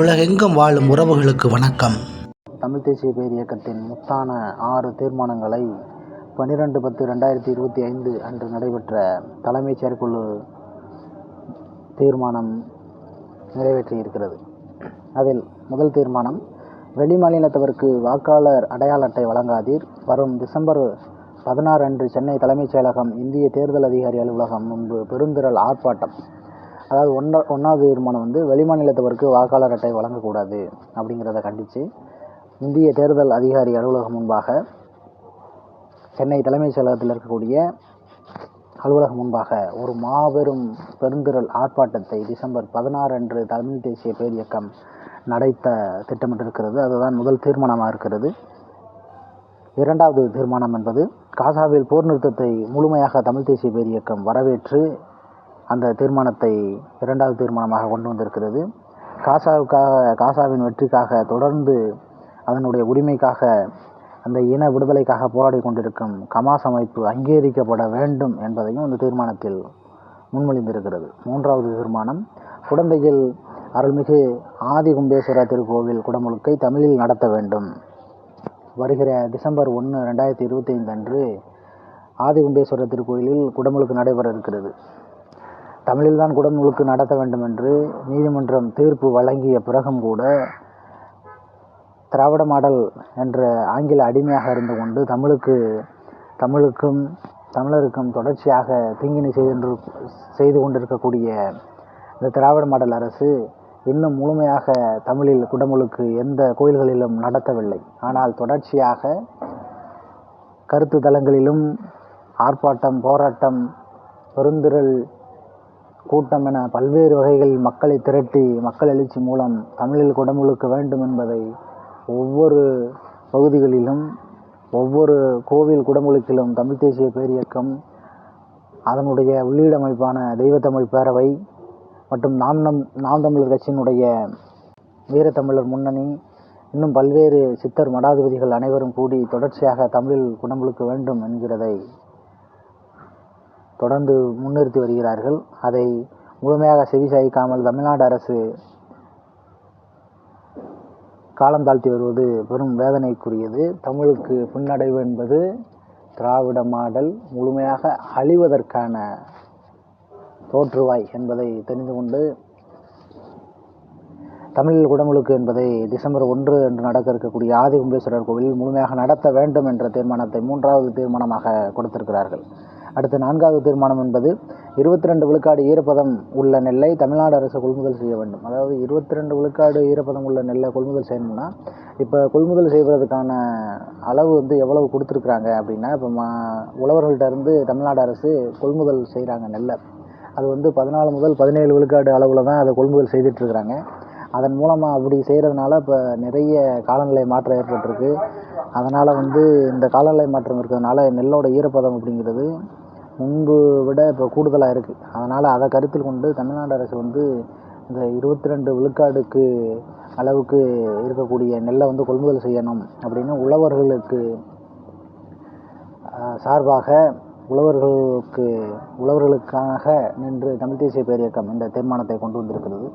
உலகெங்கும் வாழும் உறவுகளுக்கு வணக்கம். தமிழ் தேசிய பேர் இயக்கத்தின் முத்தான ஆறு தீர்மானங்களை பன்னிரெண்டு பத்து ரெண்டாயிரத்தி இருபத்தி ஐந்து அன்று நடைபெற்ற தலைமைச் செயற்குழு தீர்மானம் நிறைவேற்றியிருக்கிறது. அதில் முதல் தீர்மானம் வெளிமாநிலத்தவருக்கு வாக்காளர் அடையாள அட்டை வழங்காதீர். வரும் டிசம்பர் பதினாறு அன்று சென்னை தலைமைச் செயலகம் இந்திய தேர்தல் அதிகாரி அலுவலகம் முன்பு பெருந்திரள் ஆர்ப்பாட்டம். அதாவது ஒன்றா ஒன்றாவது தீர்மானம் வந்து வெளிமாநிலத்தவருக்கு வாக்காளர் அட்டை வழங்கக்கூடாது அப்படிங்கிறத கண்டித்து இந்திய தேர்தல் அதிகாரி அலுவலகம் முன்பாக சென்னை தலைமைச் செயலகத்தில் இருக்கக்கூடிய அலுவலகம் முன்பாக ஒரு மாபெரும் பெருந்திரள் ஆர்ப்பாட்டத்தை டிசம்பர் பதினாறு அன்று தமிழ் தேசிய பேர் இயக்கம் திட்டமிட்டிருக்கிறது. அதுதான் முதல் தீர்மானமாக இருக்கிறது. இரண்டாவது தீர்மானம் என்பது காசாவில் போர் நிறுத்தத்தை முழுமையாக தமிழ் தேசிய பேர் இயக்கம் வரவேற்று அந்த தீர்மானத்தை இரண்டாவது தீர்மானமாக கொண்டு வந்திருக்கிறது. காசாவுக்காக காசாவின் வெற்றிக்காக தொடர்ந்து அதனுடைய உரிமைக்காக அந்த இன விடுதலைக்காக போராடி கொண்டிருக்கும் கமாஸ் அமைப்பு அங்கீகரிக்கப்பட வேண்டும் என்பதையும் இந்த தீர்மானத்தில் முன்மொழிந்திருக்கிறது. மூன்றாவது தீர்மானம் குடந்தையில் அருள்மிகு ஆதிகும்பேஸ்வரர் திருக்கோவில் குடமுழுக்கை தமிழில் நடத்த வேண்டும். வருகிற டிசம்பர் ஒன்று ரெண்டாயிரத்தி இருபத்தி ஐந்து அன்று ஆதிகும்பேஸ்வரர் திருக்கோயிலில் குடமுழுக்கு நடைபெற இருக்கிறது. தமிழில்தான் குடமுழுக்கு நடத்த வேண்டும் என்று நீதிமன்றம் தீர்ப்பு வழங்கிய பிறகும் கூட திராவிட மாடல் என்ற ஆங்கில அடிமையாக இருந்து கொண்டு தமிழுக்கு தமிழுக்கும் தமிழருக்கும் தொடர்ச்சியாக தீங்கினை செய்து செய்து கொண்டிருக்கக்கூடிய இந்த திராவிட மாடல் அரசு இன்னும் முழுமையாக தமிழில் குடமுழுக்கு எந்த கோயில்களிலும் நடத்தவில்லை. ஆனால் தொடர்ச்சியாக கருத்து தளங்களிலும் ஆர்ப்பாட்டம் போராட்டம் பெருந்திரள் கூட்டம் என பல்வேறு வகைகளில் மக்களை திரட்டி மக்கள் எழுச்சி மூலம் தமிழில் குடமுழுக்க வேண்டும் என்பதை ஒவ்வொரு பகுதிகளிலும் ஒவ்வொரு கோவில் குடமுழுக்கிலும் தமிழ் தேசிய பேரியக்கம் அதனுடைய உள்ளீடமைப்பான தெய்வத்தமிழ் பேரவை மற்றும் நாம் நம் நாம் தமிழர் கட்சியினுடைய வீரத்தமிழர் முன்னணி இன்னும் பல்வேறு சித்தர் மடாதிபதிகள் அனைவரும் கூடி தொடர்ச்சியாக தமிழில் குடமுழுக்க வேண்டும் என்கிறதை தொடர்ந்து முன்னிறுத்தி வருகிறார்கள். அதை முழுமையாக செவிசாய்க்காமல் தமிழ்நாடு அரசு காலம் தாழ்த்தி வருவது பெரும் வேதனைக்குரியது. தமிழுக்கு பின்னடைவு என்பது திராவிட மாடல் முழுமையாக அழிவதற்கான தோற்றுவாய் என்பதை தெரிந்து கொண்டு தமிழில் குடமுழுக்கு என்பதை டிசம்பர் ஒன்று என்று நடக்க இருக்கக்கூடிய ஆதி கும்பேஸ்வரர் கோவிலில் முழுமையாக நடத்த வேண்டும் என்ற தீர்மானத்தை மூன்றாவது தீர்மானமாக கொடுத்திருக்கிறார்கள். அடுத்து நான்காவது தீர்மானம் என்பது இருபத்தி ரெண்டு விழுக்காடு ஈரப்பதம் உள்ள நெல்லை தமிழ்நாடு அரசு கொள்முதல் செய்ய வேண்டும். அதாவது இருபத்தி ரெண்டு விழுக்காடு ஈரப்பதம் உள்ள நெல்லை கொள்முதல் செய்யணும்னா இப்போ கொள்முதல் செய்வதற்கான அளவு வந்து எவ்வளவு கொடுத்துருக்குறாங்க அப்படின்னா இப்போ மா உழவர்கள்ட்ட இருந்து தமிழ்நாடு அரசு கொள்முதல் செய்கிறாங்க நெல்லை. அது வந்து பதினாலு முதல் பதினேழு விழுக்காடு அளவில் தான் அதை கொள்முதல் செய்துட்ருக்குறாங்க. அதன் மூலமாக அப்படி செய்கிறதுனால இப்போ நிறைய காலநிலை மாற்றம் ஏற்பட்டிருக்கு. அதனால் வந்து இந்த காலநிலை மாற்றம் இருக்கிறதுனால நெல்லோட ஈரப்பதம் அப்படிங்கிறது முன்பு விட இப்போ கூடுதலாக இருக்குது அதனால் அதை கருத்தில் கொண்டு தமிழ்நாடு அரசு வந்து இந்த இருபத்தி ரெண்டு விழுக்காடுக்கு அளவுக்கு இருக்கக்கூடிய நெல்லை வந்து கொள்முதல் செய்யணும் அப்படின்னு உழவர்களுக்கு சார்பாக உழவர்களுக்கு உழவர்களுக்காக நின்று தமிழ் தேசிய பேரியக்கம் இந்த தீர்மானத்தை கொண்டு வந்திருக்கிறது.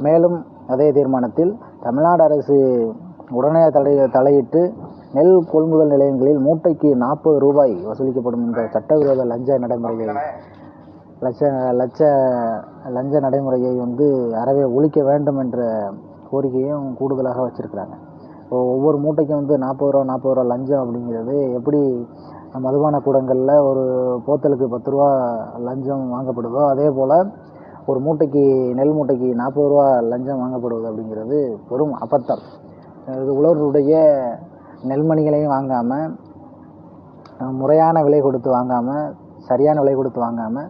மேலும் அதே தீர்மானத்தில் தமிழ்நாடு அரசு உடனே தலை தலையிட்டு நெல் கொள்முதல் நிலையங்களில் மூட்டைக்கு நாற்பது ரூபாய் வசூலிக்கப்படும் என்ற சட்டவிரோத லஞ்ச நடைமுறையை லட்ச லட்ச லஞ்ச நடைமுறையை வந்து அறவே ஒழிக்க வேண்டும் என்ற கோரிக்கையும் கூடுதலாக வச்சுருக்கிறாங்க. இப்போ ஒவ்வொரு மூட்டைக்கும் வந்து நாற்பது ரூபா நாற்பது ரூபா லஞ்சம் அப்படிங்கிறது எப்படி மதுபான கூடங்களில் ஒரு போத்தலுக்கு பத்து ரூபா லஞ்சம் வாங்கப்படுதோ அதே போல் ஒரு மூட்டைக்கு நெல் மூட்டைக்கு நாற்பது ரூபா லஞ்சம் வாங்கப்படுவது அப்படிங்கிறது பெரும் அபத்தம். இது உழவர்களுடைய நெல்மணிகளையும் வாங்காமல் முறையான விலை கொடுத்து வாங்காமல் சரியான விலை கொடுத்து வாங்காமல்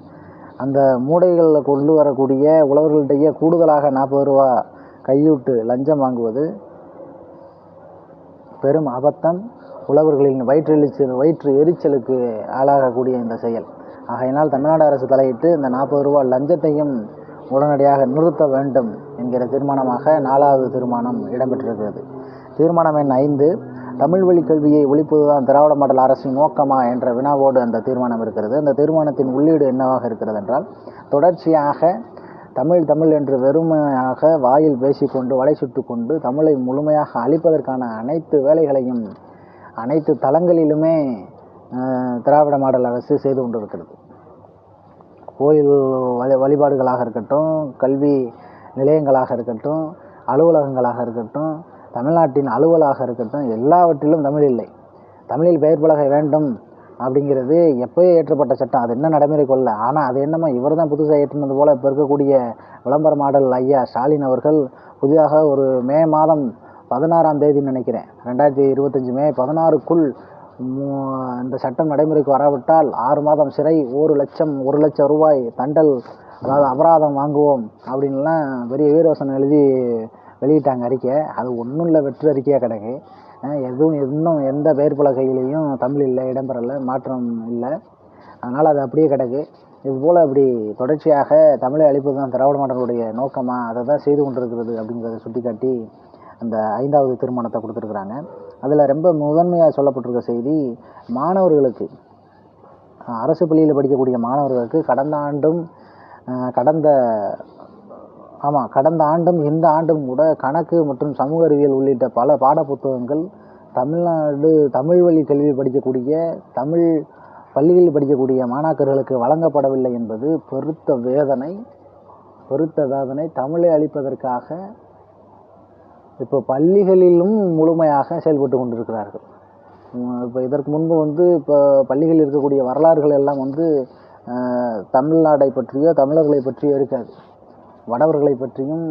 அந்த மூடைகளில் கொண்டு வரக்கூடிய உழவர்களிடையே கூடுதலாக நாற்பது ரூபா கையூட்டு லஞ்சம் வாங்குவது பெரும் அபத்தம். உழவர்களின் வயிற்றெரிச்சல் வயிற்று எரிச்சலுக்கு ஆளாகக்கூடிய இந்த செயல். ஆகையினால் தமிழ்நாடு அரசு தலையிட்டு இந்த நாற்பது ரூபா லஞ்சத்தையும் உடனடியாக நிறுத்த வேண்டும் என்கிற தீர்மானமாக நாலாவது தீர்மானம் இடம்பெற்றிருக்கிறது. தீர்மானம் எண் ஐந்து தமிழ் வழி கல்வியை ஒழிப்பதுதான் திராவிட மாடல் அரசின் நோக்கமா என்ற வினாவோடு அந்த தீர்மானம் இருக்கிறது. அந்த தீர்மானத்தின் உள்ளீடு என்னவாக இருக்கிறது என்றால் தொடர்ச்சியாக தமிழ் தமிழ் என்று வெறுமையாக வாயில் பேசிக்கொண்டு வடை சுட்டுக்கொண்டு தமிழை முழுமையாக அழிப்பதற்கான அனைத்து வேலைகளையும் அனைத்து தளங்களிலுமே திராவிட மாடல் அரசு செய்து கொண்டிருக்கிறது. கோயில் வழி வழிபாடுகளாக இருக்கட்டும் கல்வி நிலையங்களாக இருக்கட்டும் அலுவலகங்களாக இருக்கட்டும் தமிழ்நாட்டின் அலுவலாக இருக்கட்டும் எல்லாவற்றிலும் தமிழ் இல்லை. தமிழில் பெயர் பலகை வேண்டும் அப்படிங்கிறது எப்போயோ ஏற்றப்பட்ட சட்டம். அது என்ன நடைமுறை கொள்ள ஆனால் அது என்னமோ இவர் தான் புதுசாக ஏற்றினது போல் இப்போ இருக்கக்கூடிய விளம்பர மாடல் ஐயா ஸ்டாலின் அவர்கள் புதிதாக ஒரு மே மாதம் பதினாறாம் தேதி நினைக்கிறேன். ரெண்டாயிரத்தி இருபத்தஞ்சி மே பதினாறுக்குள் இந்த சட்டம் நடைமுறைக்கு வராவிட்டால் ஆறு மாதம் சிறை ஒரு லட்சம் ஒரு லட்சம் ரூபாய் தண்டல் அதாவது அபராதம் வாங்குவோம் அப்படின்லாம் பெரிய வீரவசனம் எழுதி வெளியிட்டாங்க அறிக்கை. அது ஒன்றும் இல்லை வெற்று அறிக்கையாக கிடக்கு. எதுவும் இன்னும் எந்த பெயர் பலகையிலையும் தமிழ் இல்லை இடம்பெறலை மாற்றம் இல்லை. அதனால் அது அப்படியே கிடக்கு. இதுபோல் அப்படி தொடர்ச்சியாக தமிழை அழிப்பது தான் திராவிட மாடலுடைய நோக்கமாக அதை தான் செய்து கொண்டிருக்கிறது அப்படிங்கிறத சுட்டிக்காட்டி அந்த ஐந்தாவது தீர்மானத்தை கொடுத்துருக்குறாங்க. அதில் ரொம்ப முதன்மையாக சொல்லப்பட்டிருக்க செய்தி மாணவர்களுக்கு அரசு பள்ளியில் படிக்கக்கூடிய மாணவர்களுக்கு கடந்த ஆண்டும் கடந்த ஆமாம் கடந்த ஆண்டும் இந்த ஆண்டும் கூட கணக்கு மற்றும் சமூக அறிவியல் உள்ளிட்ட பல பாடப்புத்தகங்கள் தமிழ்நாடு தமிழ் வழி கல்வி படிக்கக்கூடிய தமிழ் பள்ளிகளில் படிக்கக்கூடிய மாணாக்கர்களுக்கு வழங்கப்படவில்லை என்பது பெருத்த வேதனை பெருத்த வேதனை. தமிழை அழிப்பதற்காக இப்போ பள்ளிகளிலும் முழுமையாக செயல்பட்டு கொண்டிருக்கிறார்கள். இப்போ இதற்கு முன்பு வந்து இப்போ பள்ளிகளில் இருக்கக்கூடிய வரலாறுகள் எல்லாம் வந்து தமிழ்நாடை பற்றியோ தமிழர்களை பற்றியோ இருக்காது. வடவர்களை பற்றியும்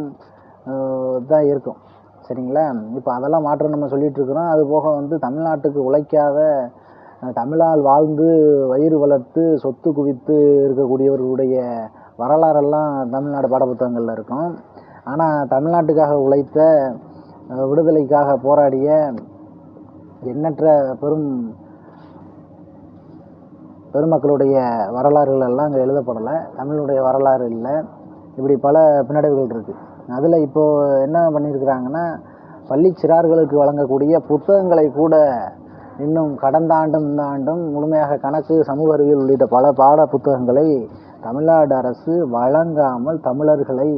தான் இருக்கும். சரிங்களா? இப்போ அதெல்லாம் மாற்றம் நம்ம சொல்லிகிட்ருக்குறோம் இருக்கிறோம். அது போக வந்து தமிழ்நாட்டுக்கு உழைக்காத தமிழால் வாழ்ந்து வயிறு வளர்த்து சொத்து குவித்து இருக்கக்கூடியவர்களுடைய வரலாறெல்லாம் தமிழ்நாடு பாடப்புத்தகங்களில் இருக்கும். ஆனால் தமிழ்நாட்டுக்காக உழைத்த விடுதலைக்காக போராடிய எண்ணற்ற பெரும் பெருமக்களுடைய வரலாறுகள் எல்லாம் அங்கே எழுதப்படலை. தமிழுடைய வரலாறு இல்லை. இப்படி பல பின்னடைவுகள் இருக்குது அதில் இப்போது என்ன பண்ணியிருக்கிறாங்கன்னா பள்ளி சிறார்களுக்கு வழங்கக்கூடிய புத்தகங்களை கூட இன்னும் கடந்த ஆண்டும் இந்த ஆண்டும் முழுமையாக கணக்கு சமூக அறிவியல் உள்ளிட்ட பல பாட புத்தகங்களை தமிழ்நாடு அரசு வழங்காமல் தமிழர்களை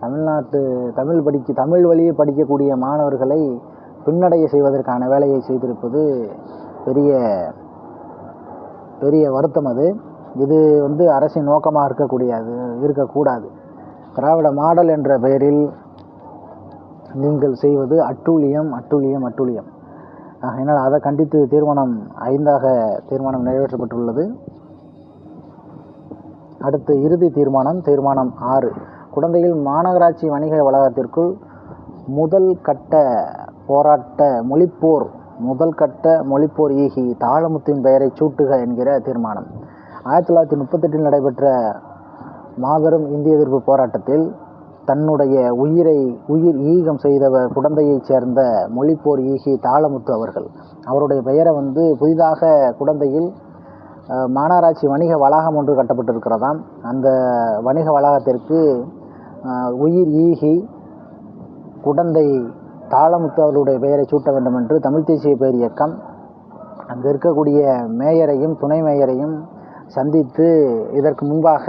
தமிழ்நாட்டு தமிழ் படிக்க தமிழ் வழியே படிக்கக்கூடிய மாணவர்களை பின்னடைய செய்வதற்கான வேலையை செய்திருப்பது பெரிய பெரிய வருத்தம் அது. இது வந்து அரசின் நோக்கமாக இருக்கக்கூடியது இருக்கக்கூடாது. திராவிட மாடல் என்ற பெயரில் நீங்கள் செய்வது அட்டூழியம் அட்டூழியம் அட்டூழியம். ஆகையினால் அதை கண்டித்து தீர்மானம் ஐந்தாக தீர்மானம் நிறைவேற்றப்பட்டுள்ளது. அடுத்து இறுதி தீர்மானம் தீர்மானம் ஆறு. குழந்தையில் மாநகராட்சி வணிக வளாகத்திற்குள் முதல் கட்ட போராட்ட மொழிப்போர் முதல் கட்ட மொழிப்போர் ஈகி தாழமுத்தின் பெயரை சூட்டுக என்கிற தீர்மானம். ஆயிரத்தி தொள்ளாயிரத்தி முப்பத்தெட்டில் நடைபெற்ற மாபெரும் இந்திய எதிர்ப்பு போராட்டத்தில் தன்னுடைய உயிரை உயிர் ஈகம் செய்தவர் குடந்தையைச் சேர்ந்த மொழிப்போர் ஈகி தாளமுத்து அவர்கள். அவருடைய பெயரை வந்து புதிதாக குடந்தையில் மாநகராட்சி வணிக வளாகம் ஒன்று கட்டப்பட்டிருக்கிறதாம். அந்த வணிக வளாகத்திற்கு உயிர் ஈகி குடந்தை தாளமுத்து அவர்களுடைய பெயரை சூட்ட வேண்டும் என்று தமிழ் தேசிய பேர் இயக்கம் அங்கே இருக்கக்கூடிய மேயரையும் துணை மேயரையும் சந்தித்து இதற்கு முன்பாக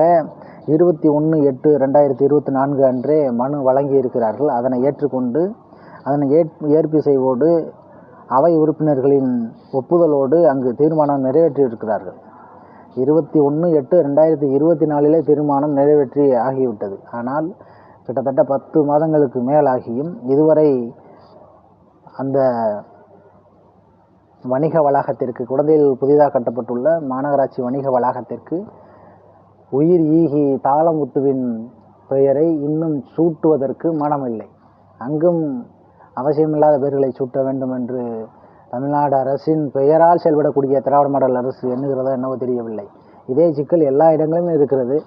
இருபத்தி ஒன்று எட்டு ரெண்டாயிரத்தி இருபத்தி நான்கு அன்றே மனு வழங்கி இருக்கிறார்கள் அதனை ஏற்றுக்கொண்டு அதனை ஏற் ஏற்பிசைவோடு அவை உறுப்பினர்களின் ஒப்புதலோடு அங்கு தீர்மானம் நிறைவேற்றியிருக்கிறார்கள். இருபத்தி ஒன்று எட்டு ரெண்டாயிரத்தி இருபத்தி நாலிலே தீர்மானம் நிறைவேற்றி ஆகிவிட்டது. ஆனால் கிட்டத்தட்ட பத்து மாதங்களுக்கு மேலாகியும் இதுவரை அந்த வணிக வளாகத்திற்கு குடந்தையில் புதிதாக கட்டப்பட்டுள்ள மாநகராட்சி வணிக வளாகத்திற்கு உயிர் ஈகி தாளமுத்துவின் பெயரை இன்னும் சூட்டுவதற்கு மனமில்லை. அங்கும் அவசியமில்லாத பெயர்களை சூட்ட வேண்டும் என்று தமிழ்நாடு அரசின் பெயரால் செயல்படக்கூடிய திராவிட மாடல் அரசு எண்ணுகிறதோ என்னவோ தெரியவில்லை. இதே சிக்கல் எல்லா இடங்களிலும் இருக்கிறது.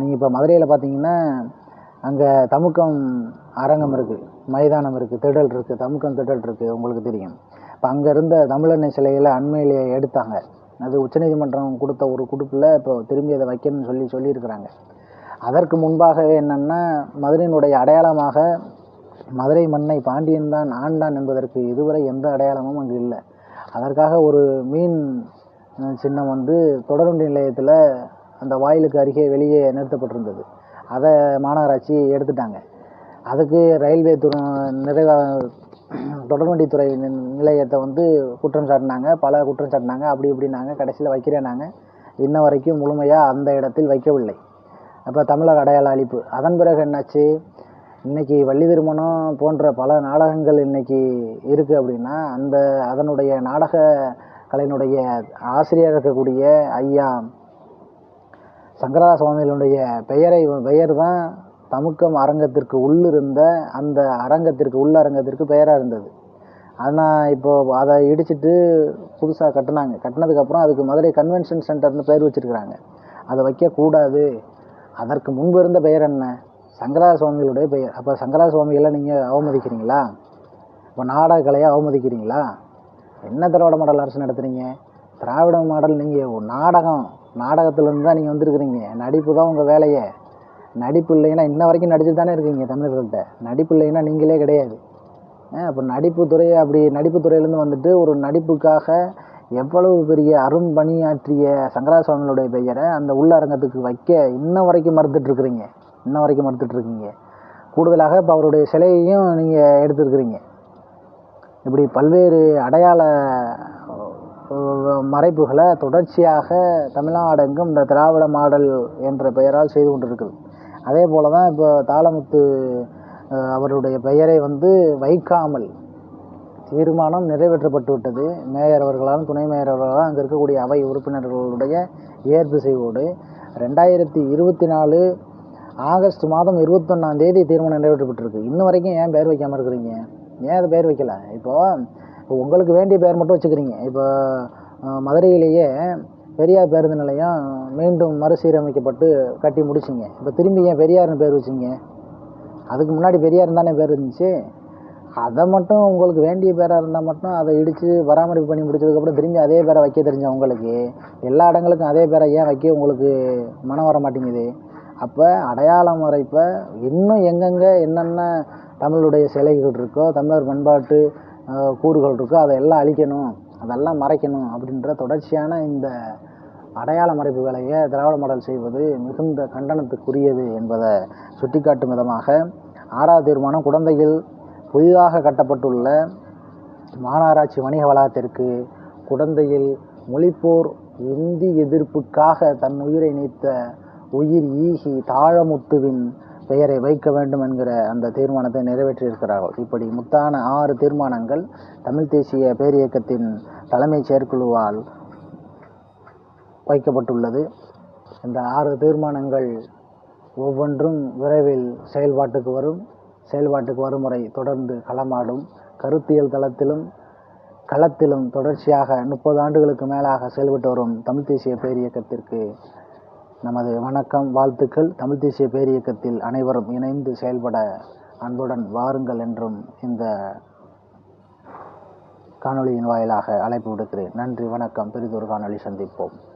நீங்கள் இப்போ மதுரையில் பார்த்தீங்கன்னா அங்கே தமுக்கம் அரங்கம் இருக்குது மைதானம் இருக்குது திடல் இருக்குது தமுக்கம் திடல் இருக்குது உங்களுக்கு தெரியும். இப்போ அங்கே இருந்த தமிழன்னை சிலையில் அண்மையிலேயே எடுத்தாங்க. அது உச்சநீதிமன்றம் கொடுத்த ஒரு குடுப்பில் இப்போ திரும்பி அதை வைக்கணும்னு சொல்லி சொல்லியிருக்கிறாங்க. அதற்கு முன்பாகவே என்னென்னா மதுரையினுடைய அடையாளமாக மதுரை மண்ணை பாண்டியன் தான் ஆண்டான் என்பதற்கு இதுவரை எந்த அடையாளமும் அங்கு இல்லை. அதற்காக ஒரு மீன் சின்னம் வந்து தொடர்வண்டி நிலையத்தில் அந்த வாயிலுக்கு அருகே வெளியே நிறுத்தப்பட்டிருந்தது. அதை மாநகராட்சி எடுத்துட்டாங்க. அதுக்கு ரயில்வே துறை நிறைவா தொடர்வண்டித்துறை நி- நிலையத்தை வந்து குற்றம் சாட்டினாங்க. பல குற்றம் சாட்டினாங்க. அப்படி இப்படினாங்க கடைசியில் வைக்கிறேனாங்க இன்ன வரைக்கும் முழுமையாக அந்த இடத்தில் வைக்கவில்லை. அப்போ தமிழர் அடையாள அழிப்பு. அதன் பிறகு என்னாச்சு? இன்றைக்கி வள்ளி திருமணம் போன்ற பல நாடகங்கள் இன்னைக்கு இருக்குது அப்படின்னா அந்த அதனுடைய நாடக கலையினுடைய ஆசிரியர் இருக்கக்கூடிய ஐயா சங்கரா சுவாமிகளுடைய பெயரை பெயர் தான் தமுக்கம் அரங்கத்திற்கு உள்ளிருந்த அந்த அரங்கத்திற்கு உள்ளரங்கத்திற்கு பெயராக இருந்தது. ஆனால் இப்போ அதை இடிச்சிட்டு புதுசாக கட்டினாங்க. கட்டினதுக்கப்புறம் அதுக்கு மதுரை கன்வென்ஷன் சென்டர்னு பெயர் வச்சுருக்குறாங்க. அதை வைக்கக்கூடாது அதற்கு முன்பு இருந்த பெயர் என்ன? சங்கரா சுவாமிகளுடைய பெயர். அப்போ சங்கரா சுவாமிகளை நீங்கள் அவமதிக்கிறீங்களா? இப்போ நாடக கலையை அவமதிக்கிறீங்களா? என்ன திராவிட மாடல் அரசு நடத்துகிறீங்க திராவிட மாடல் நீங்கள் நாடகம். நாடகத்துலேருந்து தான் நீங்கள் வந்திருக்கிறீங்க. நடிப்பு தான் உங்கள் வேலையை. நடிப்பு இல்லைன்னா இன்ன வரைக்கும் நடிச்சுட்டு தானே இருக்கீங்க தமிழர்கள்ட்ட. நடிப்பு இல்லைன்னா நீங்களே கிடையாது. அப்போ நடிப்பு துறை அப்படி நடிப்பு துறையிலேருந்து வந்துட்டு ஒரு நடிப்புக்காக எவ்வளவு பெரிய அரும்பணியாற்றிய சங்கரா சுவாமிகளுடைய பெயரை அந்த உள்ளரங்கத்துக்கு வைக்க இன்ன வரைக்கும் மறுத்துட்ருக்குறீங்க. இன்ன வரைக்கும் மறுத்துட்ருக்கீங்க. கூடுதலாக இப்போ அவருடைய சிலையையும் நீங்கள் எடுத்துருக்குறீங்க. இப்படி பல்வேறு அடையாள மறைப்புகளை தொடர்ச்சியாக தமிழ்நாடெங்கும் இந்த திராவிட மாடல் என்ற பெயரால் செய்து கொண்டிருக்குது அதே போல தான் இப்போ தாளமுத்து அவருடைய பெயரை வந்து வைக்காமல் தீர்மானம் நிறைவேற்றப்பட்டு விட்டது மேயர் அவர்களாலும் துணை மேயர் அவர்களாலும் அங்கே இருக்கக்கூடிய அவை உறுப்பினர்களுடைய ஏற்பு செய்வோடு ரெண்டாயிரத்தி இருபத்தி நாலு ஆகஸ்ட் மாதம் இருபத்தொன்னாம் தேதி தீர்மானம் நிறைவேற்றப்பட்டிருக்கு. இன்ன வரைக்கும் ஏன் பெயர் வைக்காமல் இருக்கிறீங்க? ஏன் அதை பெயர் வைக்கல? இப்போது இப்போ உங்களுக்கு வேண்டிய பெயர் மட்டும் வச்சுக்கிறீங்க. இப்போ மதுரையிலேயே பெரியார் பேருந்து நிலையம் மீண்டும் மறுசீரமைக்கப்பட்டு கட்டி முடிச்சிங்க. இப்போ திரும்பி ஏன் பெரியார்னு பேர் வச்சிங்க? அதுக்கு முன்னாடி பெரியார் தானே பேர் இருந்துச்சு. அதை மட்டும் உங்களுக்கு வேண்டிய பேராக இருந்தால் மட்டும் அதை இடித்து பராமரிப்பு பண்ணி முடிச்சதுக்கப்புறம் திரும்பி அதே பேரை வைக்க தெரிஞ்ச உங்களுக்கு. எல்லா இடங்களுக்கும் அதே பேரை ஏன் வைக்க உங்களுக்கு மனம் வர மாட்டேங்குது? அப்போ அடையாளம் மறைப்ப இன்னும் எங்கெங்கே என்னென்ன தமிழுடைய சிலைகள் இருக்கோ தமிழர் பண்பாட்டு கூறுகள் இருக்கோ அதை எல்லாம் அழிக்கணும் அதெல்லாம் மறைக்கணும் அப்படின்ற தொடர்ச்சியான இந்த அடையாள மறைப்பு வேலையை திராவிட மாடல் செய்வது மிகுந்த கண்டனத்துக்குரியது என்பதை சுட்டிக்காட்டும் விதமாக ஆறாவது தீர்மானம் குடந்தையில் புதிதாக கட்டப்பட்டுள்ள மாநகராட்சி வணிக வளாகத்திற்கு குடந்தையில் மொழிப்போர் இந்தி எதிர்ப்புக்காக தன் உயிரை நீத்த உயிர் ஈகி தாழமுத்துவின் பெயரை வைக்க வேண்டும் என்கிற அந்த தீர்மானத்தை நிறைவேற்றியிருக்கிறார்கள். இப்படி முத்தான ஆறு தீர்மானங்கள் தமிழ் தேசிய பேரியக்கத்தின் தலைமைச் செயற்குழுவால் வைக்கப்பட்டுள்ளது. இந்த ஆறு தீர்மானங்கள் ஒவ்வொன்றும் விரைவில் செயல்பாட்டுக்கு வரும். செயல்பாட்டுக்கு வரும் முறை தொடர்ந்து களமாடும். கருத்தியல் தளத்திலும் களத்திலும் தொடர்ச்சியாக முப்பது ஆண்டுகளுக்கு மேலாக செயல்பட்டு வரும் தமிழ் தேசிய பேரியக்கத்திற்கு நமது வணக்கம் வாழ்த்துக்கள். தமிழ் தேசிய பேரியக்கத்தில் அனைவரும் இணைந்து செயல்பட அன்புடன் வாருங்கள் என்றும் இந்த காணொளியின் வாயிலாக அழைப்பு விடுக்கிறேன். நன்றி வணக்கம். பெரிதொரு காணொளி சந்திப்போம்.